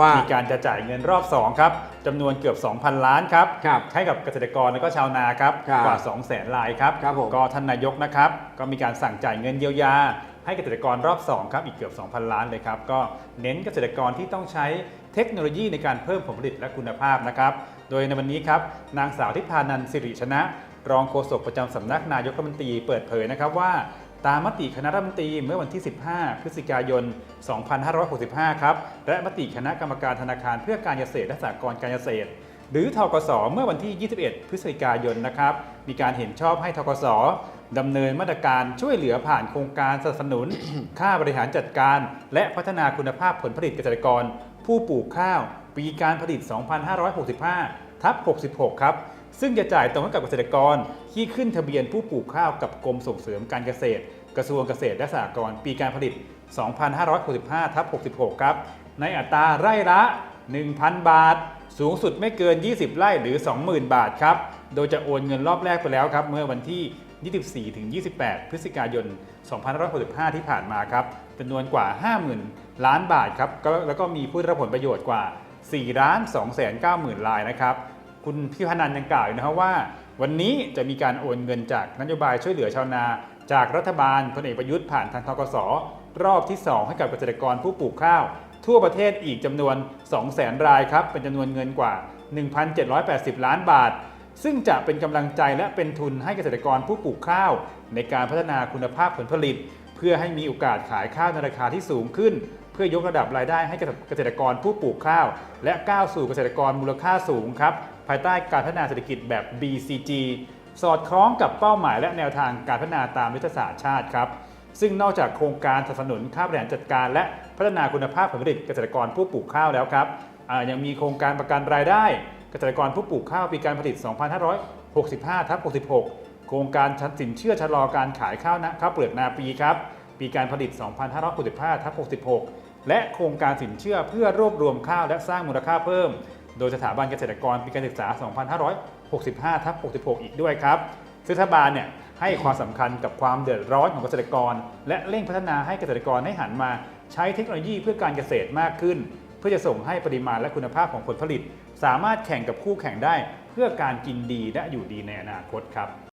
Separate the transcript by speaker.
Speaker 1: ว่ามี
Speaker 2: การจะจ่ายเงินรอบ 2 ครับจำนวนเกือบ 2,000 ล้านครับ
Speaker 1: ครับ
Speaker 2: ให้กับเกษตรกรและก็ชาวนาครับ
Speaker 1: ครับ
Speaker 2: กว่า 2 0 0 0 0 0รายครับ
Speaker 1: ครับผม
Speaker 2: ก็ท่านนายกนะครับ ก็มีการสั่งจ่ายเงินเยียวยา ให้เกษตรกรรอบ 2 ครับอีกเกือบ 2,000 ล้านเลยครับ ก็เน้นเกษตรกรที่ต้องใช้เทคโนโลยีในการเพิ่มผลผลิตและคุณภาพนะครับโดยในวันนี้ครับนางสาวทิพานันท์สิริชนะ รองโฆษกประจำสำนักนายกรัฐมนตรีเปิดเผยนะครับว่า ตามมติคณะรัฐมนตรีเมื่อวันที่ 15 พฤศจิกายน 2565 ครับ และมติคณะกรรมการธนาคารเพื่อการเกษตรและสหกรณ์การเกษตร หรือทกส เมื่อวันที่ 21 พฤศจิกายนนะครับ มีการเห็นชอบให้ทกสดำเนินมาตรการช่วยเหลือผ่านโครงการสนับสนุน ค่าบริหารจัดการ และพัฒนาคุณภาพผลผลิตเกษตรกร ผู้ปลูกข้าว ปีการผลิต 2565 ทับ 66 ครับ ซึ่งจะจ่ายตรงให้กับเกษตรกรที่ขึ้นทะเบียนผู้ปลูกข้าวกับกรมส่งเสริมการเกษตร กระทรวงเกษตรและสหกรณ์ปีการผลิต 2565ทับ66 ครับ ในอัตราไร่ละ 1,000 บาท สูงสุดไม่เกิน 20 ไร่หรือ 20,000 บาทครับ โดยจะโอนเงินรอบแรกไปแล้วครับ เมื่อวันที่ 24ถึง28 พฤศจิกายน 2565 ที่ผ่านมาครับจำนวนกว่า 50,000 ล้านบาทครับแล้วก็มีผู้ได้รับผลประโยชน์กว่า4ล้าน2แสน9หมื่นรายนะครับ คุณพี่พนันยังกล่าวอีกนะครับว่า วันนี้จะมีการโอนเงินจากนโยบายช่วยเหลือชาวนา จากรัฐบาลพลเอกประยุทธ์ผ่านทางทกสรอบที่ 2 ให้กับเกษตรกรผู้ปลูกข้าว ทั่วประเทศอีกจำนวน 200,000 รายครับ เป็นจำนวนเงินกว่า 1,780 ล้านบาท ซึ่งจะเป็นกำลังใจและเป็นทุนให้เกษตรกรผู้ปลูกข้าว ในการพัฒนาคุณภาพผลผลิต เพื่อให้มีโอกาสขายข้าวในราคาที่สูงขึ้น เพื่อยกระดับรายได้ให้กับเกษตรกรผู้ปลูกข้าว และก้าวสู่เกษตรกรมูลค่าสูงครับภายใต้การพัฒนาเศรษฐกิจแบบ BCG สอดคล้องกับเป้าหมายและแนวทางการพัฒนาตามยุทธศาสตร์ชาติครับซึ่งนอกจากโครงการสนับสนุนค่าบริหารจัดการ และพัฒนาคุณภาพผลผลิตเกษตรกรผู้ปลูกข้าวแล้วครับยังมีโครงการประกันรายได้เกษตรกรผู้ปลูกข้าวปีการผลิต 2565ทับ66 โครงการชัดสินเชื่อชะลอการขายข้าวนะข้าวเปลือกนาปีครับ ปีการผลิต 2565ทับ66 และโครงการสินเชื่อเพื่อรวบรวมข้าวและสร้างมูลค่าเพิ่ม โดยสถาบันเกษตรกรปีการศึกษา 2565ทับ66 อีกด้วยครับซึ่งรัฐบาลเนี่ยให้ความสำคัญกับความเดือดร้อนของเกษตรกร และเร่งพัฒนาให้เกษตรกรให้หันมาใช้เทคโนโลยีเพื่อการเกษตรมากขึ้น เพื่อจะส่งให้ปริมาณและคุณภาพของผลผลิต สามารถแข่งกับคู่แข่งได้ เพื่อการกินดีและอยู่ดีในอนาคตครับ